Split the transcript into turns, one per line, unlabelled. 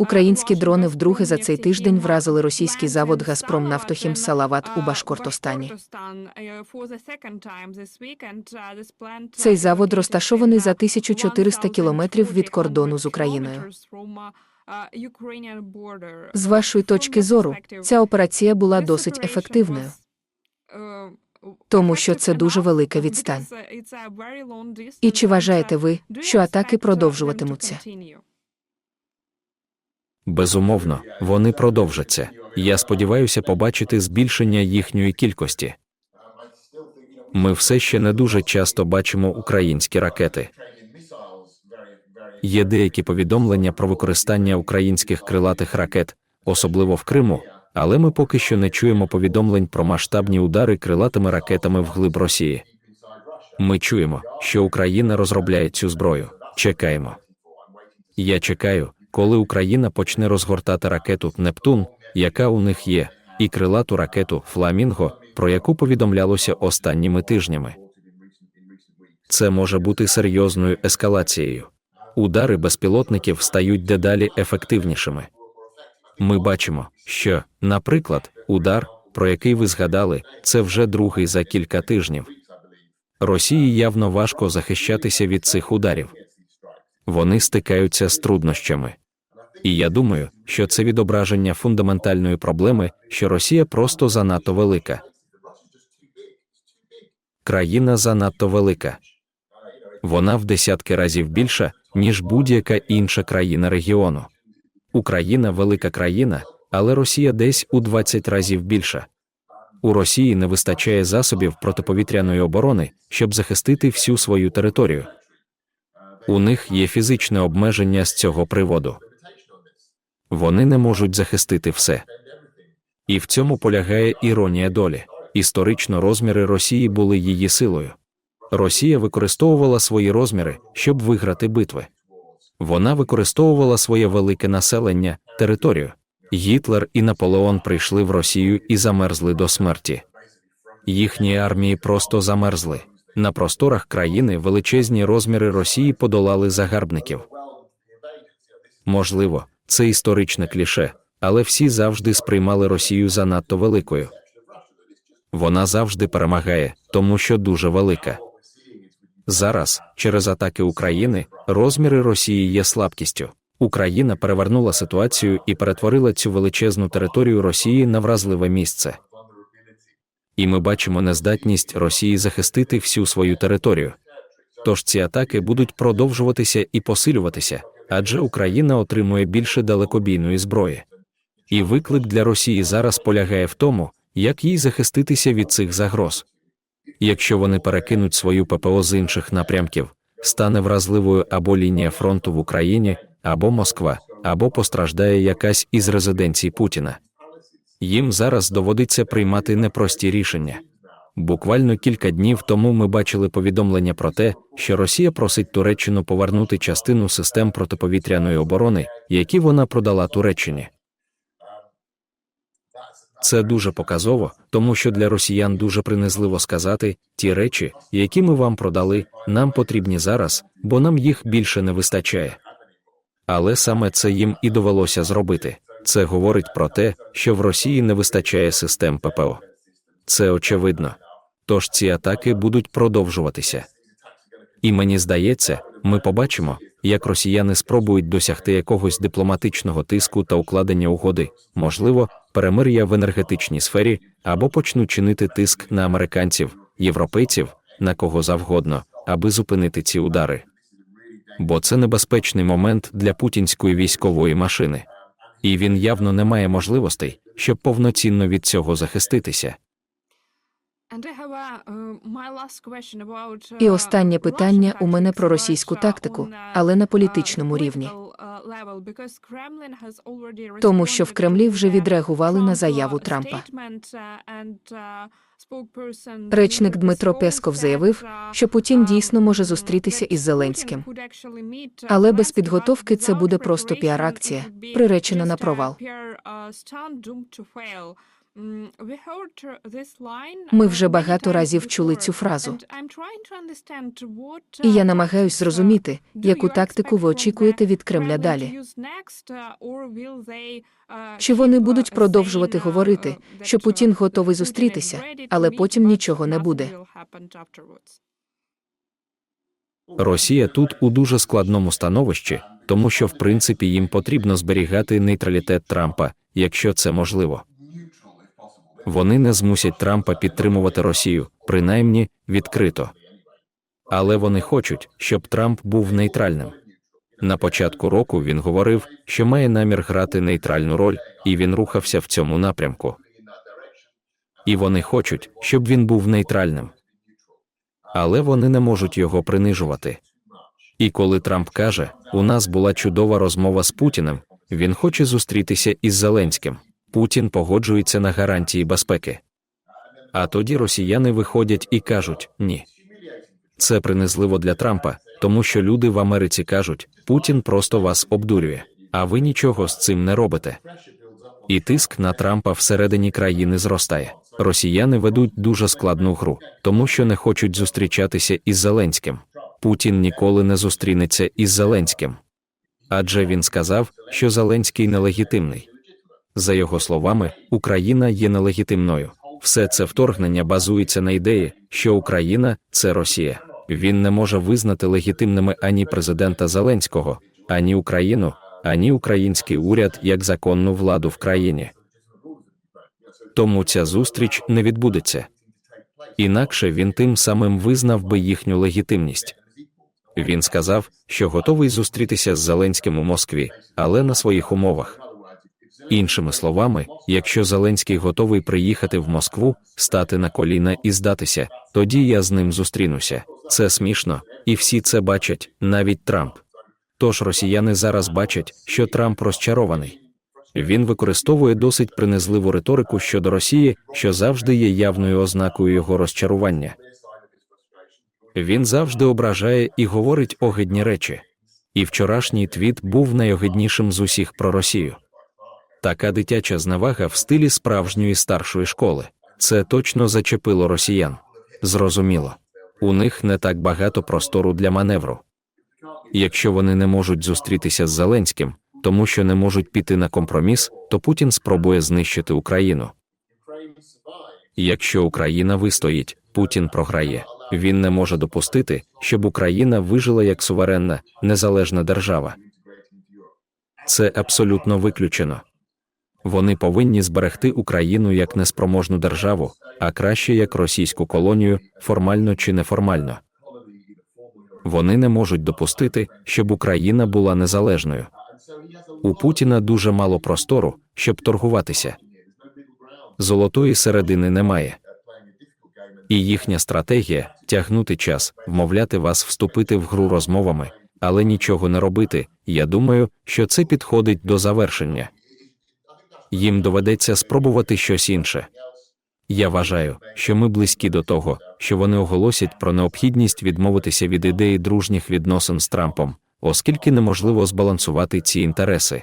Українські дрони вдруге за цей тиждень вразили російський завод Газпром Нафтохім Салават у Башкортостані. Цей завод розташований за 1400 кілометрів від кордону з Україною. З вашої точки зору, ця операція була досить ефективною, тому що це дуже велика відстань. І чи вважаєте ви, що атаки продовжуватимуться?
Безумовно, вони продовжаться. Я сподіваюся побачити збільшення їхньої кількості. Ми все ще не дуже часто бачимо українські ракети. Є деякі повідомлення про використання українських крилатих ракет, особливо в Криму, але ми поки що не чуємо повідомлень про масштабні удари крилатими ракетами вглиб Росії. Ми чуємо, що Україна розробляє цю зброю. Чекаємо. Я чекаю, коли Україна почне розгортати ракету Нептун, яка у них є, і крилату ракету Фламінго, про яку повідомлялося останніми тижнями. Це може бути серйозною ескалацією. Удари безпілотників стають дедалі ефективнішими. Ми бачимо, що, наприклад, удар, про який ви згадали, це вже другий за кілька тижнів. Росії явно важко захищатися від цих ударів. Вони стикаються з труднощами. І я думаю, що це відображення фундаментальної проблеми, що Росія просто занадто велика. Країна занадто велика. Вона в десятки разів більша, ніж будь-яка інша країна регіону. Україна велика країна, але Росія десь у 20 разів більша. У Росії не вистачає засобів протиповітряної оборони, щоб захистити всю свою територію. У них є фізичне обмеження з цього приводу. Вони не можуть захистити все. І в цьому полягає іронія долі. Історично розміри Росії були її силою. Росія використовувала свої розміри, щоб виграти битви. Вона використовувала своє велике населення, територію. Гітлер і Наполеон прийшли в Росію і замерзли до смерті. Їхні армії просто замерзли. На просторах країни величезні розміри Росії подолали загарбників. Можливо, це історичне кліше, але всі завжди сприймали Росію занадто великою. Вона завжди перемагає, тому що дуже велика. Зараз, через атаки України, розміри Росії є слабкістю. Україна перевернула ситуацію і перетворила цю величезну територію Росії на вразливе місце. І ми бачимо нездатність Росії захистити всю свою територію. Тож ці атаки будуть продовжуватися і посилюватися, адже Україна отримує більше далекобійної зброї. І виклик для Росії зараз полягає в тому, як їй захиститися від цих загроз. Якщо вони перекинуть свою ППО з інших напрямків, стане вразливою або лінія фронту в Україні, або Москва, або постраждає якась із резиденцій Путіна. Їм зараз доводиться приймати непрості рішення. Буквально кілька днів тому ми бачили повідомлення про те, що Росія просить Туреччину повернути частину систем протиповітряної оборони, які вона продала Туреччині. Це дуже показово, тому що для росіян дуже принизливо сказати ті речі, які ми вам продали, нам потрібні зараз, бо нам їх більше не вистачає. Але саме це їм і довелося зробити. Це говорить про те, що в Росії не вистачає систем ППО. Це очевидно. Тож ці атаки будуть продовжуватися. І мені здається, ми побачимо, як росіяни спробують досягти якогось дипломатичного тиску та укладення угоди, можливо, перемир'я в енергетичній сфері, або почнуть чинити тиск на американців, європейців, на кого завгодно, аби зупинити ці удари. Бо це небезпечний момент для путінської військової машини, і він явно не має можливостей, щоб повноцінно від цього захиститися.
І останнє питання у мене про російську тактику, але на політичному рівні. Тому що в Кремлі вже відреагували на заяву Трампа. Речник Дмитро Песков заявив, що Путін дійсно може зустрітися із Зеленським. Але без підготовки це буде просто піар-акція, приречена на провал. Ми вже багато разів чули цю фразу. І я намагаюсь зрозуміти, яку тактику ви очікуєте від Кремля далі. Чи вони будуть продовжувати говорити, що Путін готовий зустрітися, але потім нічого не буде?
Росія тут у дуже складному становищі, тому що в принципі їм потрібно зберігати нейтралітет Трампа, якщо це можливо. Вони не змусять Трампа підтримувати Росію, принаймні відкрито. Але вони хочуть, щоб Трамп був нейтральним. На початку року він говорив, що має намір грати нейтральну роль, і він рухався в цьому напрямку. І вони хочуть, щоб він був нейтральним. Але вони не можуть його принижувати. І коли Трамп каже, у нас була чудова розмова з Путіним, він хоче зустрітися із Зеленським. Путін погоджується на гарантії безпеки. А тоді росіяни виходять і кажуть ні. Це принизливо для Трампа, тому що люди в Америці кажуть, Путін просто вас обдурює, а ви нічого з цим не робите. І тиск на Трампа всередині країни зростає. Росіяни ведуть дуже складну гру, тому що не хочуть зустрічатися із Зеленським. Путін ніколи не зустрінеться із Зеленським. Адже він сказав, що Зеленський нелегітимний. За його словами, Україна є нелегітимною. Все це вторгнення базується на ідеї, що Україна це Росія. Він не може визнати легітимними ані президента Зеленського, ані Україну, ані український уряд як законну владу в країні. Тому ця зустріч не відбудеться. Інакше він тим самим визнав би їхню легітимність. Він сказав, що готовий зустрітися з Зеленським у Москві, але на своїх умовах. Іншими словами, якщо Зеленський готовий приїхати в Москву, стати на коліна і здатися, тоді я з ним зустрінуся. Це смішно, і всі це бачать, навіть Трамп. Тож росіяни зараз бачать, що Трамп розчарований. Він використовує досить принизливу риторику щодо Росії, що завжди є явною ознакою його розчарування. Він завжди ображає і говорить огидні речі. І вчорашній твіт був найогиднішим з усіх про Росію. Така дитяча зневага в стилі справжньої старшої школи. Це точно зачепило росіян. Зрозуміло, у них не так багато простору для маневру. Якщо вони не можуть зустрітися з Зеленським, тому що не можуть піти на компроміс, то Путін спробує знищити Україну. Якщо Україна вистоїть, Путін програє. Він не може допустити, щоб Україна вижила як суверенна, незалежна держава. Це абсолютно виключено. Вони повинні зберегти Україну як неспроможну державу, а краще як російську колонію, формально чи неформально. Вони не можуть допустити, щоб Україна була незалежною. У Путіна дуже мало простору, щоб торгуватися. Золотої середини немає. І їхня стратегія тягнути час, вмовляти вас вступити в гру розмовами, але нічого не робити. Я думаю, що це підходить до завершення. Їм доведеться спробувати щось інше. Я вважаю, що ми близькі до того, що вони оголосять про необхідність відмовитися від ідеї дружніх відносин з Трампом, оскільки неможливо збалансувати ці інтереси.